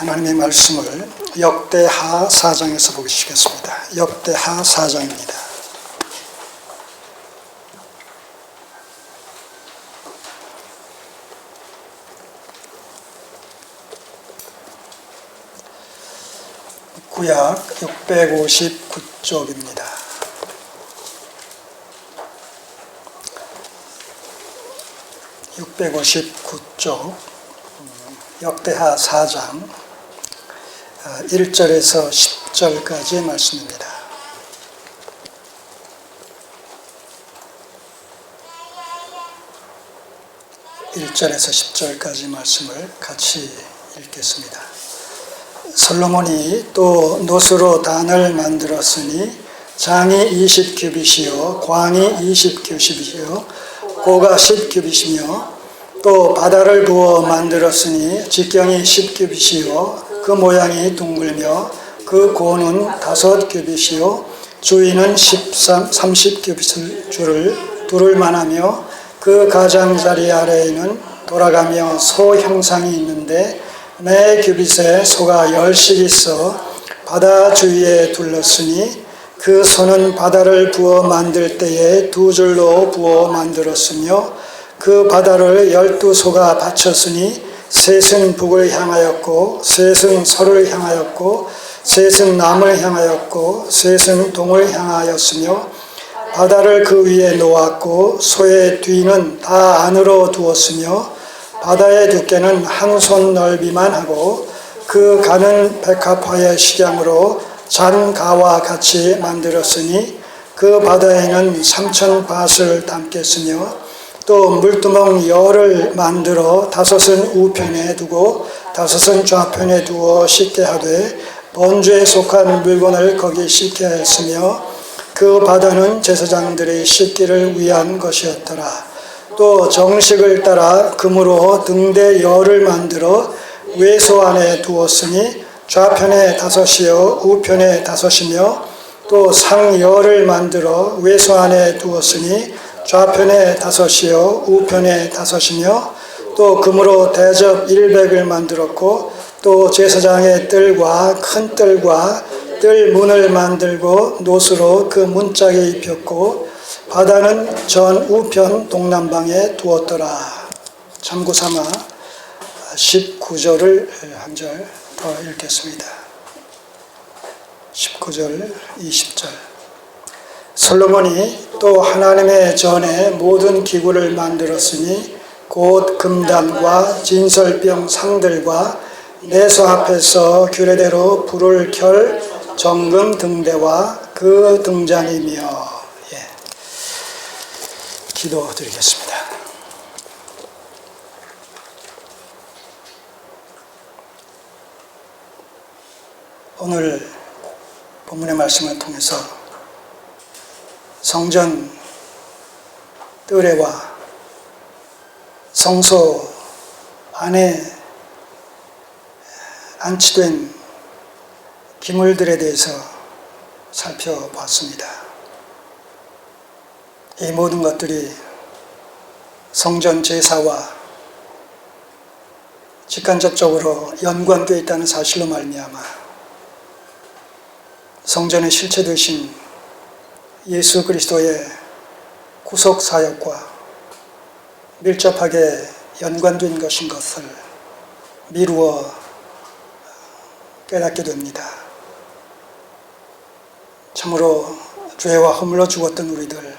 하나님의 말씀을 역대하 4장에서 보시겠습니다. 역대하 4장입니다. 구약 659쪽입니다. (659쪽) 역대하 4장 1절에서 10절까지의 말씀입니다. (1절에서 10절까지) 말씀을 같이 읽겠습니다. 솔로몬이 또 노수로 단을 만들었으니 장이 20규빗이요 광이 20규빗이요 고가 10규빗이며 또 바다를 부어 만들었으니 직경이 10규빗이요 그 모양이 둥글며 그 고는 다섯 규빗이요. 주위는 13, 30규빗을 줄을 두를 만하며 그 가장자리 아래에는 돌아가며 소 형상이 있는데 매 규빗에 소가 열씩 있어 바다 주위에 둘렀으니 그 소는 바다를 부어 만들 때에 두 줄로 부어 만들었으며 그 바다를 열두 소가 받쳤으니 셋은 북을 향하였고 셋은 서를 향하였고 셋은 남을 향하였고 셋은 동을 향하였으며 바다를 그 위에 놓았고 소의 뒤는 다 안으로 두었으며 바다의 두께는 한 손 넓이만 하고 그 가는 백합화의 식양으로 잔가와 같이 만들었으니 그 바다에는 삼천 밭을 담겠으며 또 물두멍 열을 만들어 다섯은 우편에 두고 다섯은 좌편에 두어 씻게 하되 번주에 속한 물건을 거기 씻게 했으며 그 바다는 제사장들의 씻기를 위한 것이었더라. 또 정식을 따라 금으로 등대 열을 만들어 외소 안에 두었으니 좌편에 다섯이요 우편에 다섯이며 또 상열을 만들어 외소 안에 두었으니 좌편에 다섯이요 우편에 다섯이며 또 금으로 대접 일백을 만들었고 또 제사장의 뜰과 큰 뜰과 뜰 문을 만들고 노수로 그 문짝에 입혔고 바다는 전 우편 동남방에 두었더라. 참고 삼아 19절을 한 절 더 읽겠습니다. 19절, 20절. 솔로몬이 또 하나님의 전에 모든 기구를 만들었으니 곧 금단과 진설병 상들과 내소 앞에서 규례대로 불을 켤 정금 등대와 그 등잔이며 예. 기도드리겠습니다. 오늘 본문의 말씀을 통해서 성전 뜰에와 성소 안에 안치된 기물들에 대해서 살펴봤습니다. 이 모든 것들이 성전 제사와 직간접적으로 연관되어 있다는 사실로 말미암아 성전의 실체 되신 예수 그리스도의 구속 사역과 밀접하게 연관된 것인 것을 미루어 깨닫게 됩니다. 참으로 죄와 허물로 죽었던 우리들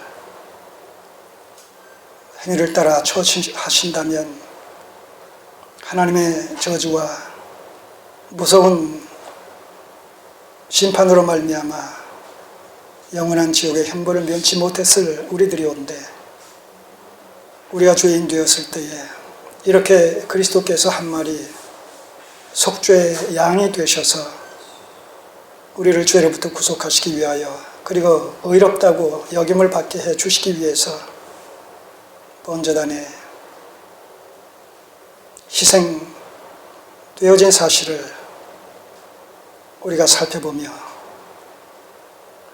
행위를 따라 처치하신다면 하나님의 저주와 무서운 심판으로 말미암아 영원한 지옥의 형벌을 면치 못했을 우리들이 온데 우리가 죄인 되었을 때에 이렇게 그리스도께서 한 마리 속죄의 양이 되셔서 우리를 죄로부터 구속하시기 위하여 그리고 의롭다고 여김을 받게 해 주시기 위해서 번제단에 희생되어진 사실을 우리가 살펴보며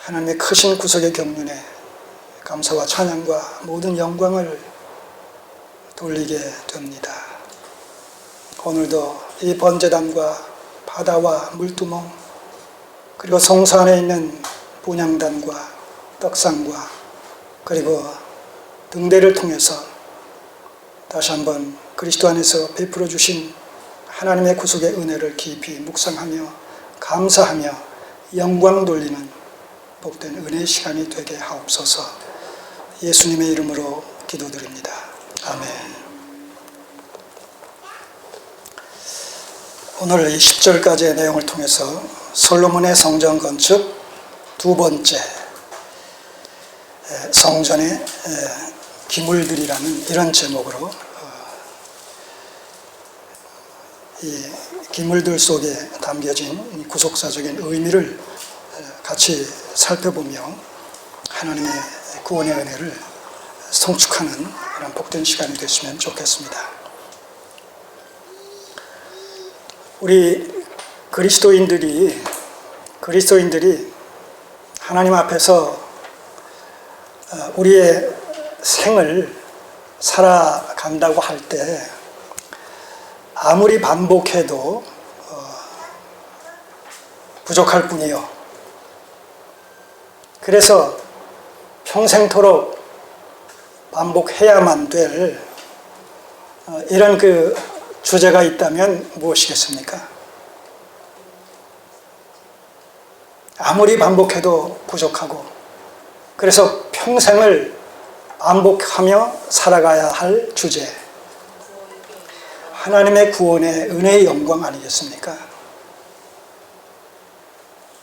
하나님의 크신 구속의 경륜에 감사와 찬양과 모든 영광을 돌리게 됩니다. 오늘도 이 번제단과 바다와 물두멍 그리고 성사 안에 있는 분양단과 떡상과 그리고 등대를 통해서 다시 한번 그리스도 안에서 베풀어 주신 하나님의 구속의 은혜를 깊이 묵상하며 감사하며 영광 돌리는 복된 은혜 시간이 되게 하옵소서 예수님의 이름으로 기도드립니다. 아멘. 오늘 이 10절까지의 내용을 통해서 솔로몬의 성전 건축 두 번째 성전의 기물들이라는 이런 제목으로 어, 이 기물들 속에 담겨진 구속사적인 의미를 같이 살펴보며 하나님의 구원의 은혜를 성축하는 이런 복된 시간이 됐으면 좋겠습니다. 우리 그리스도인들이 그리스도인들이 하나님 앞에서 어, 우리의 생을 살아간다고 할 때 아무리 반복해도 어, 부족할 뿐이요. 그래서 평생토록 반복해야만 될 어, 이런 그 주제가 있다면 무엇이겠습니까? 아무리 반복해도 부족하고 그래서 평생을 반복하며 살아가야 할 주제 하나님의 구원의 은혜의 영광 아니겠습니까?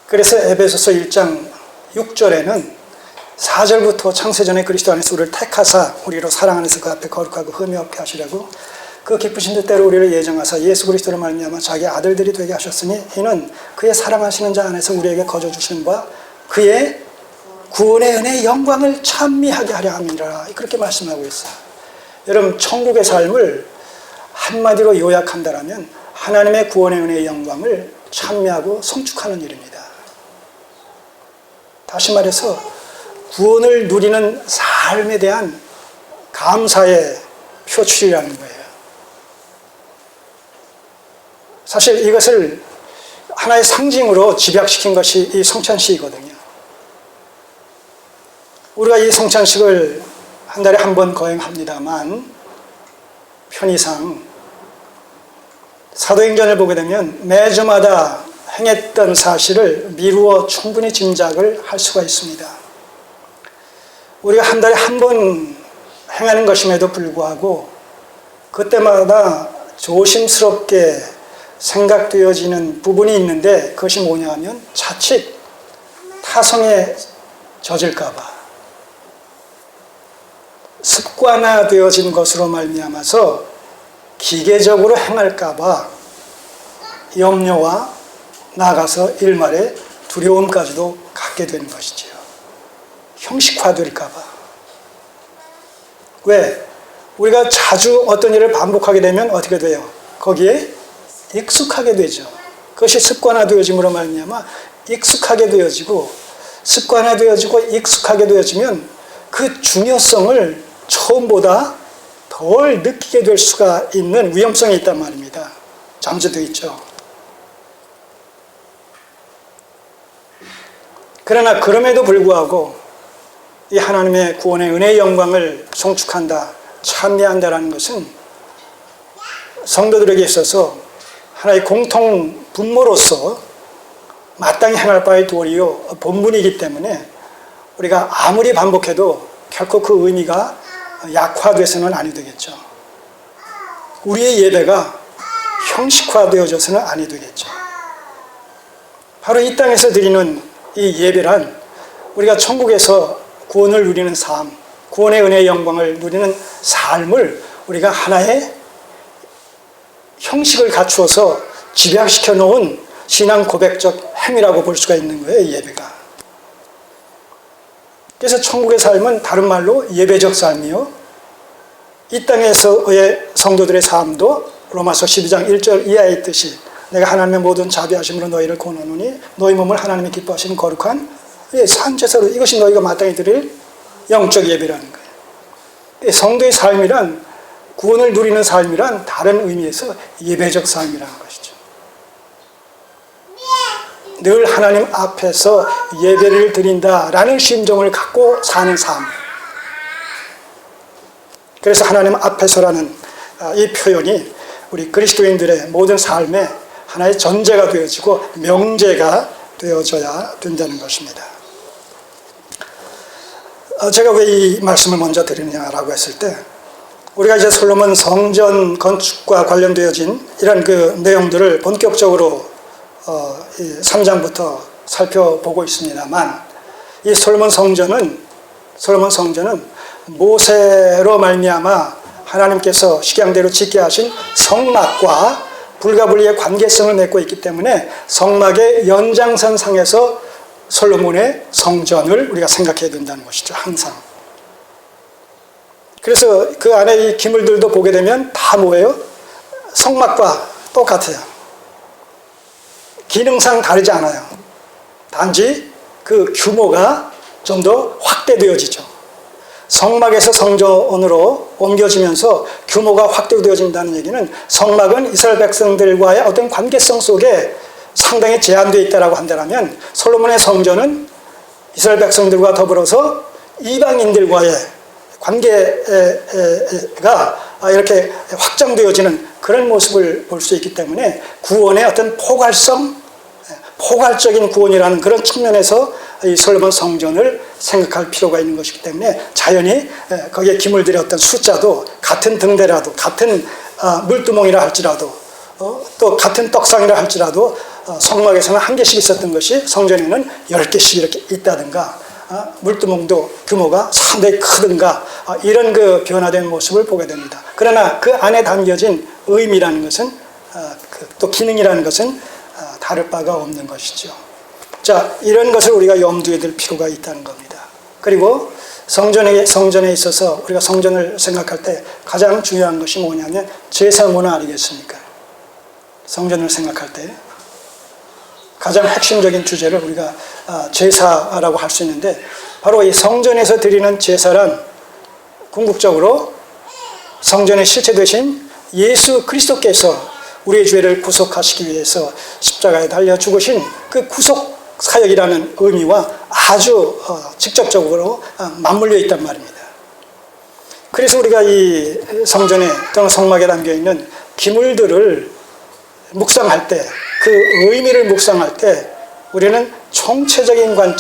그래서 에베소서 1장 6절에는 4절부터 창세전에 그리스도 안에서 우리를 택하사 우리로 사랑 안에서 그 앞에 거룩하고 흠이 없게 하시려고 그 기쁘신 뜻대로 우리를 예정하사 예수 그리스도를 말미암아 자기 아들들이 되게 하셨으니 이는 그의 사랑하시는 자 안에서 우리에게 거저 주신 바 그의 구원의 은혜 영광을 찬미하게 하려 함이라 그렇게 말씀하고 있어요. 여러분 천국의 삶을 한마디로 요약한다라면 하나님의 구원의 은혜의 영광을 찬미하고 성축하는 일입니다. 다시 말해서 구원을 누리는 삶에 대한 감사의 표출이라는 거예요. 사실 이것을 하나의 상징으로 집약시킨 것이 이 성찬식이거든요. 우리가 이 성찬식을 한 달에 한 번 거행합니다만 편의상 사도행전을 보게 되면 매주마다 행했던 사실을 미루어 충분히 짐작을 할 수가 있습니다. 우리가 한 달에 한 번 행하는 것임에도 불구하고 그때마다 조심스럽게 생각되어지는 부분이 있는데 그것이 뭐냐 하면 자칫 타성에 젖을까봐 습관화되어진 것으로 말미암아서 기계적으로 행할까봐 염려와 나아가서 일말의 두려움까지도 갖게 되는 것이지요. 형식화될까봐. 왜? 우리가 자주 어떤 일을 반복하게 되면 어떻게 돼요? 거기에 익숙하게 되죠. 그것이 습관화되어짐으로 말미암아 익숙하게 되어지고 습관화되어지고 익숙하게 되어지면 그 중요성을 처음보다 덜 느끼게 될 수가 있는 위험성이 있단 말입니다. 잠재되어 있죠. 그러나 그럼에도 불구하고 이 하나님의 구원의 은혜의 영광을 송축한다, 찬미한다라는 것은 성도들에게 있어서 하나의 공통 분모로서 마땅히 행할 바의 도리요 본분이기 때문에 우리가 아무리 반복해도 결코 그 의미가 약화돼서는 아니 되겠죠. 우리의 예배가 형식화되어져서는 아니 되겠죠. 바로 이 땅에서 드리는 이 예배란 우리가 천국에서 구원을 누리는 삶, 구원의 은혜의 영광을 누리는 삶을 우리가 하나의 형식을 갖추어서 집약시켜 놓은 신앙 고백적 행위라고 볼 수가 있는 거예요, 예배가. 그래서 천국의 삶은 다른 말로 예배적 삶이요. 이 땅에서의 성도들의 삶도 로마서 12장 1절 이하의 뜻이 내가 하나님의 모든 자비하심으로 너희를 권하노니 너희 몸을 하나님이 기뻐하시는 거룩한 산제사로 이것이 너희가 마땅히 드릴 영적 예배라는 거예요. 성도의 삶이란 구원을 누리는 삶이란 다른 의미에서 예배적 삶이라는 것이죠. 늘 하나님 앞에서 예배를 드린다라는 심정을 갖고 사는 삶. 그래서 하나님 앞에서라는 아, 이 표현이 우리 그리스도인들의 모든 삶에 하나의 전제가 되어지고 명제가 되어져야 된다는 것입니다. 어, 제가 왜 이 말씀을 먼저 드리느냐라고 했을 때 우리가 이제 솔로몬 성전 건축과 관련되어진 이런 그 내용들을 본격적으로 어, 이 3장부터 살펴보고 있습니다만 이 솔로몬 성전은 솔로몬 성전은 모세로 말미암아 하나님께서 식양대로 짓게 하신 성막과 불가분리의 관계성을 맺고 있기 때문에 성막의 연장선 상에서 솔로몬의 성전을 우리가 생각해야 된다는 것이죠. 항상. 그래서 그 안에 이 기물들도 보게 되면 다 뭐예요? 성막과 똑같아요. 기능상 다르지 않아요. 단지 그 규모가 좀 더 확대되어지죠. 성막에서 성전으로 옮겨지면서 규모가 확대되어진다는 얘기는 성막은 이스라엘 백성들과의 어떤 관계성 속에 상당히 제한되어 있다고 한다면 솔로몬의 성전은 이스라엘 백성들과 더불어서 이방인들과의 관계가 이렇게 확장되어지는 그런 모습을 볼 수 있기 때문에 구원의 어떤 포괄성, 포괄적인 구원이라는 그런 측면에서 이 솔로몬 성전을 생각할 필요가 있는 것이기 때문에 자연히 거기에 기물들의 어떤 숫자도 같은 등대라도 같은 아, 물두멍이라 할지라도 어, 또 같은 떡상이라 할지라도 어, 성막에서는 한 개씩 있었던 것이 성전에는 열 개씩 이렇게 있다든가 아, 물두멍도 규모가 상당히 크든가 아, 이런 그 변화된 모습을 보게 됩니다. 그러나 그 안에 담겨진 의미라는 것은 그또 기능이라는 것은 다를 바가 없는 것이죠. 자, 이런 것을 우리가 염두에 둘 필요가 있다는 겁니다. 그리고 성전에, 성전에 있어서 우리가 성전을 생각할 때 가장 중요한 것이 뭐냐면 제사 문화 아니겠습니까? 성전을 생각할 때 가장 핵심적인 주제를 우리가 아, 제사라고 할 수 있는데 바로 이 성전에서 드리는 제사란 궁극적으로 성전의 실체 되신 예수 그리스도께서 우리의 죄를 구속하시기 위해서 십자가에 달려 죽으신 그 구속 사역이라는 의미와 아주 어, 직접적으로 어, 맞물려 있단 말입니다. 그래서 우리가 이 성전에 또는 성막에 담겨 있는 기물들을 묵상할 때, 그 의미를 묵상할 때 우리는 총체적인 관점